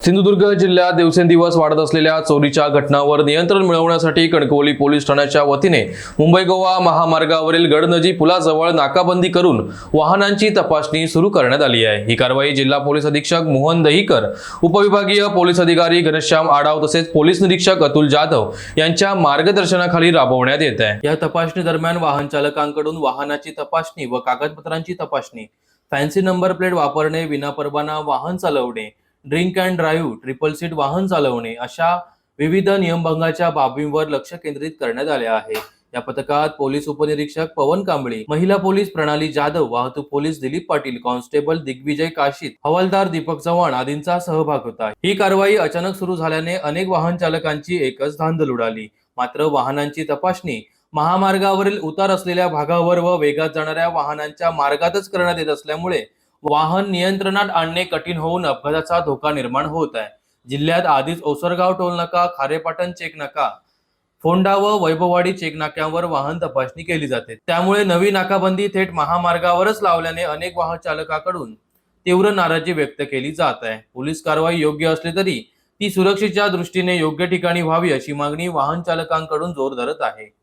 सिंधुदुर्ग जिल्ह्यात दिवसेंदिवस वाढत असलेल्या चोरीच्या घटनांवर नियंत्रण मिळवण्यासाठी कणकवली पोलीस ठाण्याच्या वतीने मुंबई गोवा महामार्गावरील गडनजी पुलाजवळ नाकाबंदी करून वाहनांची तपासणी सुरू करण्यात आली आहे. ही कारवाई जिल्हा पोलीस अधीक्षक मोहन दहीकर उपविभागीय पोलीस अधिकारी घनश्याम आडाव तसेच पोलीस निरीक्षक अतुल जाधव यांच्या मार्गदर्शनाखाली राबवण्यात येत आहे. या तपासणी दरम्यान वाहन चालकांकडून वाहनाची तपासणी व कागदपत्रांची तपासणी फॅन्सी नंबर प्लेट वापरणे विनापरवाना वाहन चालवणे drink and drive triple seat वाहन चालवणे अशा विविध नियमभंगाच्या बाबींवर लक्ष केंद्रित करण्यात आले आहे. या पथकात पोलीस उपनिरीक्षक पवन कांबळे महिला पोलीस प्रणाली जाधव वाहतूक पोलीस दिलीप पाटील कॉन्स्टेबल दिग्विजय काशीत हवालदार दीपक चव्हाण आदींचा सहभाग होता. ही कारवाई अचानक सुरू झाल्याने अनेक वाहन चालकांची एकच धांदल उडाली. मात्र वाहनांची तपासणी महामार्गावरील उतार असलेल्या भागावर व वेगात जाणाऱ्या वाहनांच्या मार्गातच करण्यात येत असल्यामुळे वाहन नियंत्रणात आणणे कठीण होऊन अपघाताचा धोका निर्माण होत आहे. जिल्ह्यात आधीच ओसरगाव टोल नाका खारेपाटण चेक नाका फोंडा व वैभववाडी चेक नाक्यांवर वाहन तपासणी केली जाते. त्यामुळे नवी नाकाबंदी थेट महामार्गावरच लावल्याने अनेक वाहन चालकाकडून तीव्र नाराजी व्यक्त केली जात आहे. पोलीस कारवाई योग्य असली तरी ती सुरक्षेच्या दृष्टीने योग्य ठिकाणी व्हावी अशी मागणी वाहन चालकांकडून जोर धरत आहे.